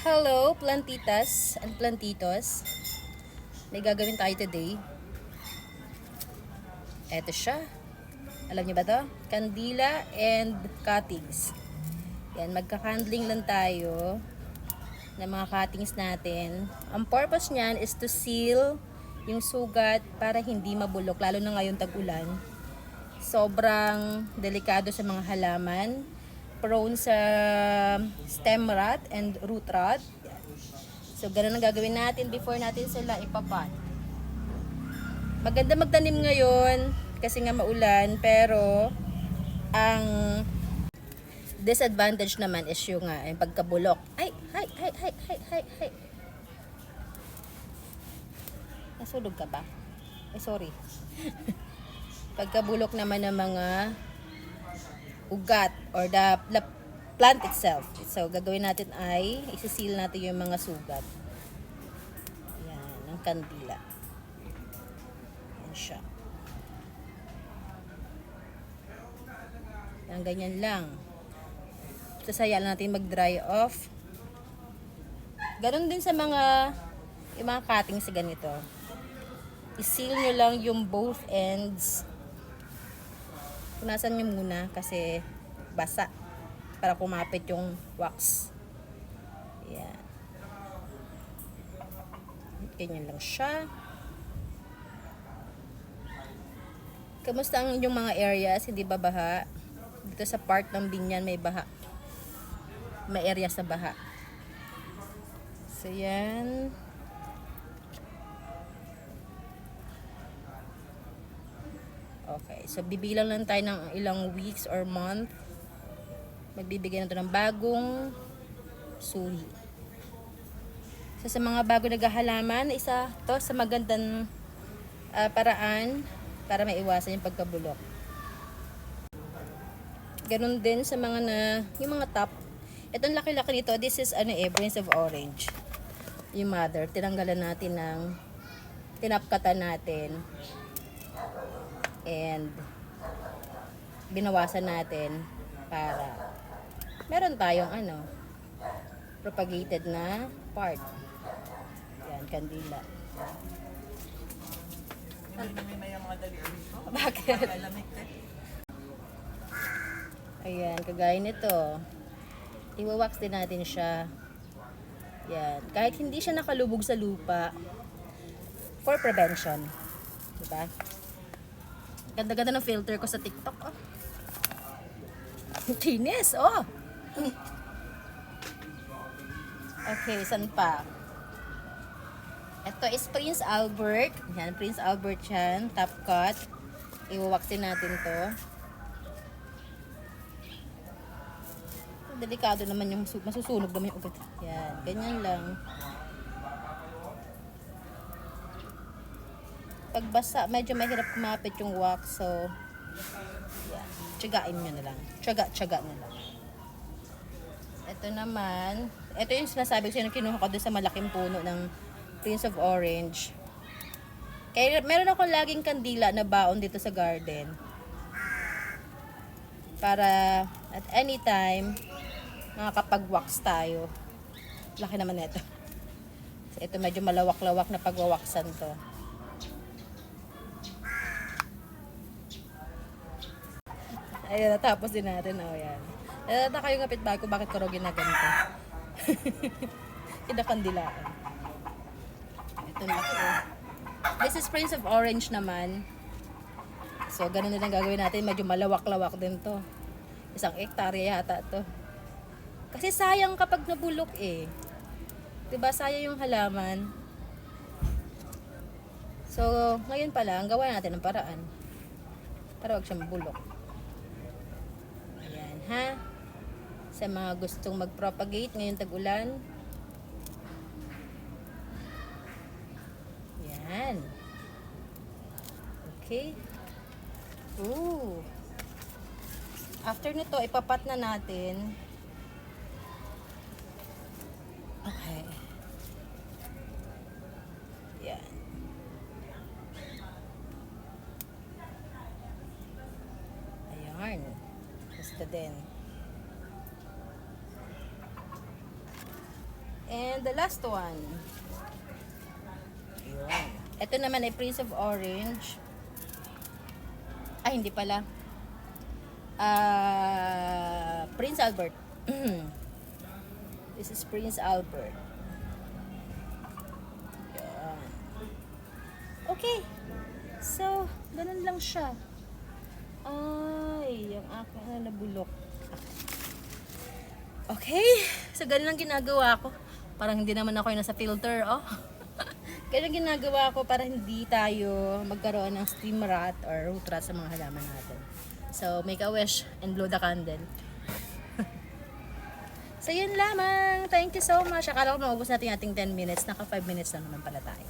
Hello, plantitas and plantitos. May gagawin tayo today. Eto siya. Alam niyo ba to? Kandila and cuttings. Yan, magka-handling lang tayo ng mga cuttings natin. Ang purpose niyan is to seal yung sugat para hindi mabulok, lalo na ngayon tag-ulan. Sobrang delikado sa mga halaman. Prone sa stem rot and root rot. So, ganun ang gagawin natin before natin sila ipapat. Maganda magtanim ngayon kasi nga maulan, pero ang disadvantage naman is yung nga, yung pagkabulok. Ay, hay, hay, hay, hay, hay, hay. Nasulog ka ba? Ay, sorry. Pagkabulok naman ng mga ugat or the, the plant itself. So, gagawin natin ay isisil natin yung mga sugat. Yan, ng kandila. Yan siya. Yan, ganyan lang. Sasaya lang natin mag-dry off. Ganon din sa mga yung mga cutting sa ganito. I-seal nyo lang yung both ends. Punasan nyo muna kasi basa para kumapit yung wax. Yan. Ganyan lang siya. Kamusta ang inyong mga areas? Hindi ba baha? Dito sa part ng Binyan may baha. May area sa baha. So, yan. Okay. So, bibilang lang tayo ng ilang weeks or month. Magbibigay na ito ng bagong suhi. So, sa mga bago naghahalaman, isa to sa magandang ah, paraan para maiwasan yung pagkabulok. Ganon din sa mga na, yung mga top. Itong laki-laki nito, this is ano eh, brains of orange. Yung mother, tinanggalan natin ng, tinapkatan natin. And, binawasan natin para meron tayong ano, propagated na part. Yan, kandila. Bakit? Ayan, kagaya nito. Iwawax din natin siya. Yan. Kahit hindi siya nakalubog sa lupa, for prevention. Diba? Ganda-ganda ng filter ko sa TikTok. Oh. Kinis, oh. Okay, saan pa? Ito is Prince Albert. Yan, Prince Albert yan. Top cut. Iwawaksin natin to. Delikado naman yung su- masusunog naman yung ugat. Yan, ganyan lang. Pag basa, medyo mahirap kumapit yung wax. So, yan. Tiyagain nyo na lang. Tiyaga-tiyaga na lang. Ito naman, ito yung sinasabi ko sa'yo kinuha ko doon sa malaking puno ng Prince of Orange. Kaya meron ako laging kandila na baon dito sa garden. Para at any time, makakapag-wax tayo. Laki naman ito. Ito medyo malawak-lawak na pagwawaksan to. Ayun, natapos din natin. Oh, yan. Natata kayo ngapit bago bakit ko raw ginaganito. Kinakandilaan. Ito na ako. This is Prince of Orange naman. So, ganun din ang gagawin natin. Medyo malawak-lawak din to. Isang hektarya yata to. Kasi sayang kapag nabulok eh. 'Di ba Sayang yung halaman. So, ngayon pa lang, gawa natin ng paraan. Para wag siya mabulok. Ha? Sa mga gustong mag-propagate ngayong tag-ulan. Yan. Okay. Ooh. After nito, ipapat na natin. Okay. Yan. Ayan. Gusto din. And the last one. Yun. Ito naman ay Prince of Orange. Ay, hindi pala. Ah, Prince Albert. This is Prince Albert. Yan. Okay. So, ganun lang siya. Ay, yung aking na nabulok. Okay. So, ganun lang ginagawa ko. Parang hindi naman ako yung nasa filter, oh. ganun ginagawa ko para hindi tayo magkaroon ng steam rot or root rot sa mga halaman natin. So, make a wish and blow the candle. so, yun lamang. Thank you so much. Akala ko maubos natin ating 10 minutes. Naka 5 minutes lang naman pala tayo.